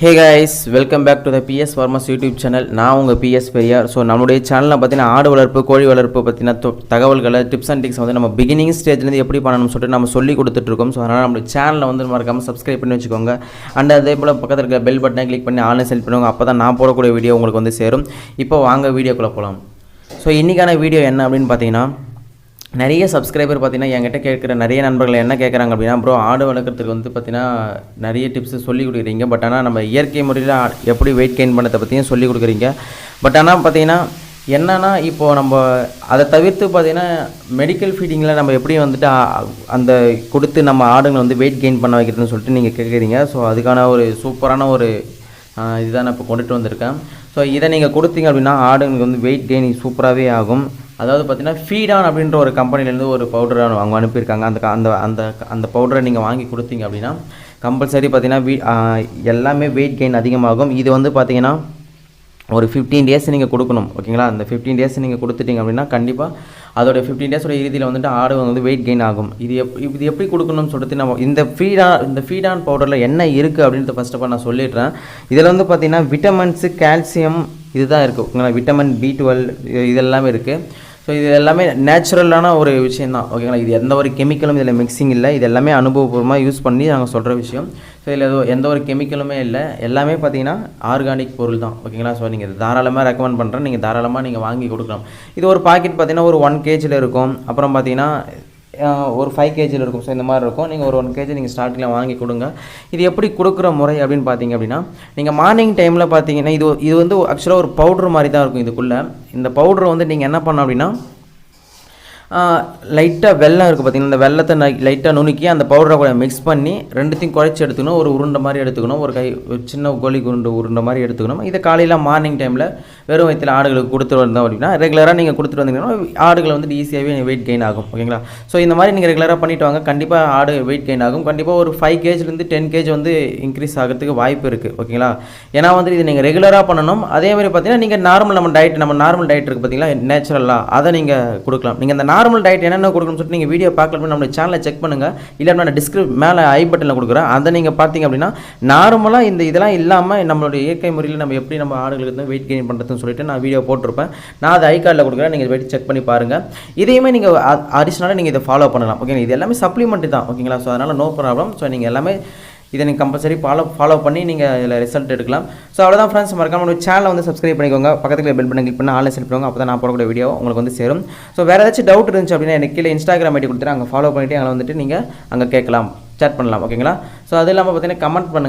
Hey guys welcome back to the PS farmers YouTube channel நான் உங்கள் PS Periyar. So நம்மளுடைய சேனலில் பார்த்தீங்கன்னா ஆடு வளர்ப்பு கோழி வளர்ப்பு பற்றின தகவல்களை டிப்ஸ் அண்ட் டிக்ஸ் வந்து நம்ம பிகினிங் ஸ்டேஜ்லேருந்து எப்படி பண்ணணும்னு சொல்லிட்டு நம்ம சொல்லி கொடுத்துட்ருக்கோம் ஸோ அதனால் நம்மளுடைய சேனலை வந்து மறக்காமல் சப்ஸ்கிரைப் பண்ணி வச்சுக்கோங்க. அண்ட் அதே போல் பக்கத்தில் இருக்க பெல் பட்டனை கிளிக் பண்ணி ஆன்லைன் செல் பண்ணுவாங்க அப்போ தான் நான் போடக்கூடிய வீடியோ உங்களுக்கு வந்து சேரும். இப்போ வாங்க வீடியோக்குள்ளே போகலாம் ஸோ இன்றைக்கான வீடியோ என்ன அப்படின்னு பார்த்தீங்கன்னா நிறைய சப்ஸ்கிரைபர் பார்த்தீங்கன்னா என்கிட்ட கேட்குற நிறைய நண்பர்கள் என்ன கேட்குறாங்க அப்படின்னா ப்ரோ ஆடு வளர்க்குறதுக்கு வந்து பார்த்தீங்கன்னா நிறைய டிப்ஸ் சொல்லி கொடுக்குறீங்க. பட் ஆனால் நம்ம இயற்கை முறையில் எப்படி வெயிட் கெயின் பண்ணதை பற்றியும் சொல்லி கொடுக்குறீங்க. பட் ஆனால் பார்த்தீங்கன்னா என்னன்னா இப்போது நம்ம அதை தவிர்த்து பார்த்தீங்கன்னா மெடிக்கல் ஃபீடிங்கில் நம்ம எப்படி வந்துட்டு அந்த கொடுத்து நம்ம ஆடுங்களை வந்து வெயிட் கெயின் பண்ண வைக்கிறதுன்னு சொல்லிட்டு நீங்கள் கேட்குறீங்க. ஸோ அதுக்கான ஒரு சூப்பரான ஒரு இதுதான் நான் இப்போ கொண்டுட்டு வந்திருக்கேன். ஸோ இதை நீங்கள் கொடுத்தீங்க அப்படின்னா ஆடுங்களுக்கு வந்து வெயிட் கெயின் சூப்பராகவே ஆகும். அதாவது பார்த்தீங்கன்னா ஃபீடான் அப்படின்ற ஒரு கம்பெனிலேருந்து ஒரு பவுடர் அவங்க அனுப்பியிருக்காங்க. அந்த அந்த அந்த அந்த பவுடரை நீங்கள் வாங்கி கொடுத்தீங்க அப்படின்னா கம்பல்சரி பார்த்தீங்கன்னா வீ எல்லாமே வெயிட் கெயின் அதிகமாகும். இது வந்து பார்த்தீங்கன்னா ஒரு ஃபிஃப்டீன் டேஸ் நீங்கள் கொடுக்கணும். ஓகேங்களா? அந்த ஃபிஃப்டீன் டேஸ் நீங்கள் கொடுத்துட்டீங்க அப்படின்னா கண்டிப்பாக அதோட ஃபிஃப்டீன் டேஸோட இறுதியில் வந்துட்டு ஆடு வந்து வெயிட் கெயின் ஆகும். இது எப் இது எப்படி கொடுக்கணும்னு சொல்லிட்டு நம்ம இந்த ஃபீடா இந்த ஃபீடான் பவுடரில் என்ன இருக்குது அப்படின்றத ஃபர்ஸ்ட் ஆஃப் ஆல் நான் சொல்லிடுறேன். இதில் வந்து பார்த்தீங்கன்னா விட்டமின்ஸு கால்சியம் இதுதான் இருக்குது ஓகேங்களா? விட்டமின் பி டுவெல் இதெல்லாமே இருக்குது ஸோ இது எல்லாமே நேச்சுரலான ஒரு விஷயம் தான் ஓகேங்களா இது எந்த ஒரு கெமிக்கலும் இதில் மிக்சிங் இல்லை. இது எல்லாமே அனுபவபூர்வமாக யூஸ் பண்ணி நாங்கள் சொல்கிற விஷயம். ஸோ இதில் எதுவும் எந்த ஒரு கெமிக்கலுமே இல்லை. எல்லாமே பார்த்தீங்கன்னா ஆர்கானிக் பொருள் தான் ஓகேங்களா ஸோ நீங்கள் தாராளமாக ரெக்கமெண்ட் பண்ணுறேன் நீங்கள் தாராளமாக நீங்கள் வாங்கி கொடுக்கலாம். இது ஒரு பாக்கெட் பார்த்தீங்கன்னா ஒரு ஒன் கேஜியில் இருக்கும். அப்புறம் பார்த்தீங்கன்னா ஒரு ஃபைவ் கேஜியில் இருக்கும். ஸோ இந்த மாதிரி இருக்கும். நீங்கள் ஒரு ஒன் கேஜி நீங்கள் ஸ்டார்டிங்கில் வாங்கி கொடுங்க. இது எப்படி கொடுக்குற முறை அப்படின்னு பார்த்தீங்க அப்படின்னா நீங்கள் மார்னிங் டைமில் பார்த்தீங்கன்னா இது இது வந்து ஆக்சுவலாக ஒரு பவுட்ரு மாதிரி தான் இருக்கும் இதுக்குள்ளே. இந்த பவுட்ரு வந்து நீங்கள் என்ன பண்ணோம் அப்படின்னா லைட்டாக வெல்லம் இருக்குது பார்த்தீங்கன்னா இந்த வெள்ளத்தை லைட்டாக நுணுக்கி அந்த பவுடரை கூட மிக்ஸ் பண்ணி ரெண்டுத்தையும் குழச்சி எடுத்துக்கணும். ஒரு உருண்டை மாதிரி எடுத்துக்கணும். ஒரு கை ஒரு சின்ன கோழி குருண்டு உருண்டை மாதிரி எடுத்துக்கணும். இதை காலையில் மார்னிங் டைமில் வெறும் வயிற்றில் ஆடுகளுக்கு கொடுத்துட்டு வந்தோம் அப்படின்னா ரெகுலராக நீங்கள் கொடுத்துட்டு வந்தீங்கன்னா ஆடுகள் வந்து ஈஸியாகவே வெயிட் கெயின் ஆகும். ஓகேங்களா ஸோ இந்த மாதிரி நீங்கள் ரெகுலராக பண்ணிட்டு வாங்க. கண்டிப்பாக ஆடு வெயிட் கெயின் ஆகும். கண்டிப்பாக ஒரு ஃபைவ் கேஜ்லேருந்து டென் கேஜ் வந்து இன்க்ரீஸ் ஆகிறதுக்கு வாய்ப்பு இருக்குது ஓகேங்களா ஏன்னா வந்து இது நீங்கள் ரெகுலராக பண்ணணும். அதே மாதிரி பார்த்தீங்கன்னா நீங்கள் நார்மல் நம்ம டயட் நம்ம நார்மல் டயட் இருக்குது பார்த்தீங்களா நேச்சுரலாக அதை நீங்கள் கொடுக்கலாம். நீங்கள் அந்த நார்மல் டயட் என்னென்ன கொடுக்கணும்னு சொல்லிட்டு நீங்கள் வீடியோ பார்க்கல நம்ம சேனலை செக் பண்ணுங்கள் இல்லை நான் டிஸ்கிரிப் மேலே ஐ பட்டனில் கொடுக்குறேன். அதை நீங்கள் பார்த்தீங்க அப்படின்னா நார்மலாக இந்த இதெல்லாம் இல்லாமல் நம்மளுடைய இயற்கை முறையில் நம்ம எப்படி நம்ம ஆடுகளுக்கு வந்து வெயிட் கெயின் பண்ணுறதுன்னு சொல்லிட்டு நான் வீடியோ போட்டிருப்பேன். நான் அதை ஐ கார்டில் கொடுக்குறேன். நீங்கள் வெயிட் செக் பண்ணி பாருங்கள் இதையுமே நீங்கள் அடிஷ்னலாக நீங்கள் இதை ஃபாலோ பண்ணலாம். ஓகேங்களா இது எல்லாமே சப்ளிமெண்ட் தான். ஓகேங்களா ஸோ அதனால் நோ ப்ராப்ளம் ஸோ நீங்கள் எல்லாமே இதை நீங்கள் கம்பல்சரி ஃபாலோ ஃபாலோ பண்ணி நீங்கள் இதில் ரிசல்ட் எடுக்கலாம். ஸோ அவ்வளோதான் ஃப்ரெண்ட்ஸ் மறக்காம நம்ம சேனலை வந்து சப்ஸ்கிரைப் பண்ணிக்கோங்க. பக்கத்தில் பெல் பண்ணி கிளிக் பண்ணி ஆன்லைன் செல் அப்போ தான் நான் போடக்கூடிய வீடியோ உங்களுக்கு வந்து சேரும். ஸோ வேறு ஏதாச்சும் டவுட் இருந்துச்சு அப்படின்னா எனக்கு கீழே இன்ஸ்டாகிராம் ஐடி கொடுத்துட்டு அங்கே ஃபாலோ பண்ணிவிட்டு அங்கே வந்துட்டு நீங்கள் அங்கே கேட்கலாம். சேட் பண்ணலாம். ஓகேங்களா ஸோ அது இல்லாமல் பார்த்தீங்கன்னா கமெண்ட் பண்ணுங்கள்